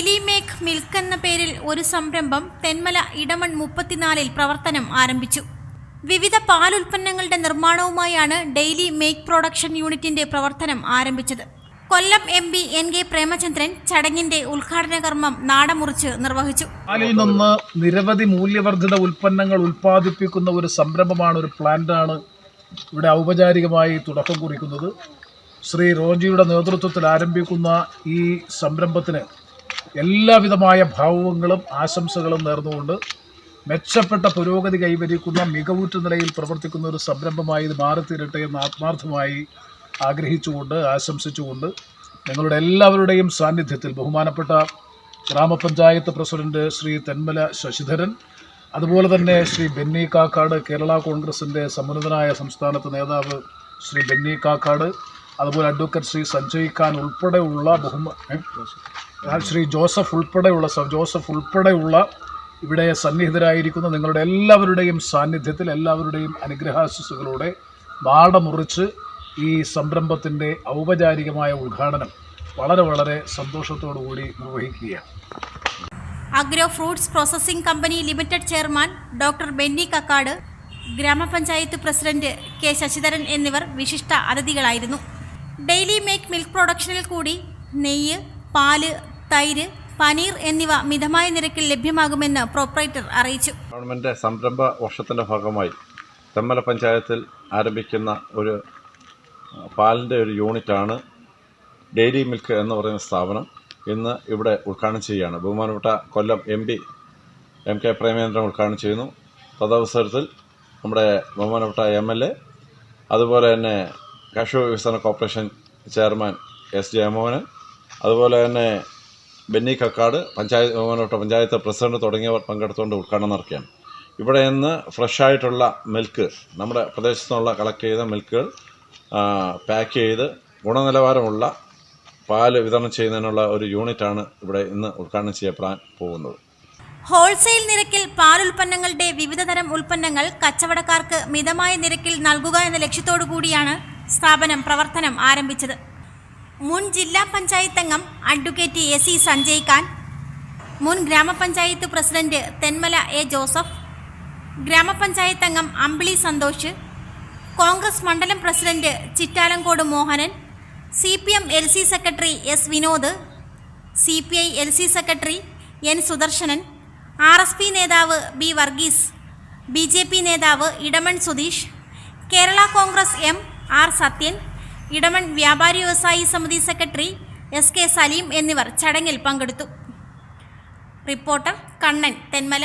Make milk എന്ന പേരിൽ ഒരു സംരംഭം തെന്മല ഇടമൺ മുപ്പത്തിനാലിൽ പ്രവർത്തനം ആരംഭിച്ചു. വിവിധ പാലുൽപ്പന്നങ്ങളുടെ നിർമ്മാണവുമായാണ് ഡെയിലി മേക്ക് പ്രൊഡക്ഷൻ യൂണിറ്റിന്റെ പ്രവർത്തനം ആരംഭിച്ചത്. Kollam M P N K Premachandran ചടങ്ങിന്റെ ഉദ്ഘാടന കർമ്മം നാടമുറിച്ച് നിർവഹിച്ചു. പാലിൽ നിന്ന് നിരവധി മൂല്യവർദ്ധിത ഉൽപ്പന്നങ്ങൾ ഉൽപ്പാദിപ്പിക്കുന്ന ഒരു സംരംഭമാണ് ഒരു പ്ലാന്റാണ് ഇവിടെ ഔപചാരികമായി തുടക്കം കുറിക്കുന്നത്. ശ്രീ റോജിയുടെ നേതൃത്വത്തിൽ ആരംഭിക്കുന്ന ഈ സംരംഭത്തിന് എല്ലാവിധമായ ഭാവങ്ങളും ആശംസകളും നേർന്നുകൊണ്ട് മെച്ചപ്പെട്ട പുരോഗതി കൈവരിക്കുന്ന മികവുറ്റ നിലയിൽ പ്രവർത്തിക്കുന്ന ഒരു സംരംഭമായി ഇത് മാറിത്തീരട്ടെ എന്ന് ആത്മാർത്ഥമായി ആഗ്രഹിച്ചുകൊണ്ട് ആശംസിച്ചുകൊണ്ട് നിങ്ങളുടെ എല്ലാവരുടെയും സാന്നിധ്യത്തിൽ ബഹുമാനപ്പെട്ട ഗ്രാമപഞ്ചായത്ത് പ്രസിഡന്റ് ശ്രീ തെന്മല ശശിധരൻ അതുപോലെ തന്നെ ശ്രീ ബെന്നി കാക്കാട് കേരള കോൺഗ്രസിന്റെ സമുന്നതനായ സംസ്ഥാനത്ത് നേതാവ് ശ്രീ ബെന്നി കാക്കാട് അതുപോലെ അഡ്വക്കേറ്റ് ശ്രീ സഞ്ജയ് ഖാൻ ഉൾപ്പെടെയുള്ള ബഹുമ ശ്രീ ജോസഫ് ഉൾപ്പെടെയുള്ള ജോസഫ് ഉൾപ്പെടെയുള്ള ഇവിടെ സന്നിഹിതരായിരിക്കുന്ന നിങ്ങളുടെ എല്ലാവരുടെയും സാന്നിധ്യത്തിൽ എല്ലാവരുടെയും അനുഗ്രഹാശിസുകളോടെ വാടമുറിച്ച് ഈ സംരംഭത്തിന്റെ ഔപചാരികമായ ഉദ്ഘാടനം വളരെ വളരെ സന്തോഷത്തോടു കൂടി നിർവഹിക്കുകയാണ്. Agro fruits processing company limited chairman doctor Benny Kakkad ഗ്രാമപഞ്ചായത്ത് പ്രസിഡന്റ് കെ ശശിധരൻ എന്നിവർ വിശിഷ്ട അതിഥികളായിരുന്നു. ഡെയിലി മേക്ക് മിൽക്ക് പ്രൊഡക്ഷനിൽ കൂടി നെയ്യ് പാൽ തൈര് പനീർ എന്നിവ മിതമായ നിരക്കിൽ ലഭ്യമാകുമെന്ന് പ്രോപ്രൈറ്റർ അറിയിച്ചു. ഗവൺമെന്റ് സംരംഭ വർഷത്തിന്റെ ഭാഗമായി തെമ്മല പഞ്ചായത്തിൽ ആരംഭിക്കുന്ന ഒരു പാലിന്റെ ഒരു യൂണിറ്റാണ് ഡെയിലി മിൽക്ക് എന്ന് പറയുന്ന സ്ഥാപനം ഇന്ന് ഇവിടെ ഉദ്ഘാടനം ചെയ്യുകയാണ്. ബഹുമാനപ്പെട്ട Kollam M P M K Premendran ഉദ്ഘാടനം ചെയ്യുന്നു. തദവസരത്തിൽ നമ്മുടെ ബഹുമാനപ്പെട്ട എം എൽ എ അതുപോലെ തന്നെ കർഷക വികസന കോർപ്പറേഷൻ ചെയർമാൻ എസ് ജയമോഹനൻ അതുപോലെ തന്നെ ബെന്നി കക്കാട് പഞ്ചായത്ത് ബഹുമാനപ്പെട്ട പഞ്ചായത്ത് പ്രസിഡന്റ് തുടങ്ങിയവർ പങ്കെടുത്തുകൊണ്ട് ഉദ്ഘാടനം നടക്കുകയാണ്. ഇവിടെ നിന്ന് ഫ്രഷായിട്ടുള്ള മിൽക്ക് നമ്മുടെ പ്രദേശത്തു നിന്നുള്ള കളക്ട് ചെയ്ത മിൽക്കുകൾ പാക്ക് ചെയ്ത് ഗുണനിലവാരമുള്ള പാൽ വിതരണം ചെയ്യുന്നതിനുള്ള ഒരു യൂണിറ്റാണ് ഇവിടെ ഇന്ന് ഉദ്ഘാടനം ചെയ്യപ്പെടാൻ പോകുന്നത്. ഹോൾസെയിൽ നിരക്കിൽ പാൽ പാലുൽപ്പന്നങ്ങളുടെ വിവിധതരം ഉൽപ്പന്നങ്ങൾ കച്ചവടക്കാർക്ക് മിതമായ നിരക്കിൽ നൽകുക എന്ന ലക്ഷ്യത്തോടു കൂടിയാണ് സ്ഥാപനം പ്രവർത്തനം ആരംഭിച്ചത്. മുൻ ജില്ലാ പഞ്ചായത്ത് അംഗം advocate A C Sanjay Khan മുൻ ഗ്രാമപഞ്ചായത്ത് പ്രസിഡന്റ് തെന്മല എ ജോസഫ് ഗ്രാമപഞ്ചായത്ത് അംഗം അമ്പിളി സന്തോഷ് കോൺഗ്രസ് മണ്ഡലം president Chittalankode Mohanan C P M L C secretary S Vinod C P I L C secretary N Sudarsanan R S P നേതാവ് B Varghese B J P നേതാവ് Edamon Sudheesh Kerala Congress M R Sathyan Edamon വ്യാപാരി വ്യവസായി സമിതി secretary S K Saleem എന്നിവർ ചടങ്ങിൽ പങ്കെടുത്തു. Reporter Kannan Thenmala.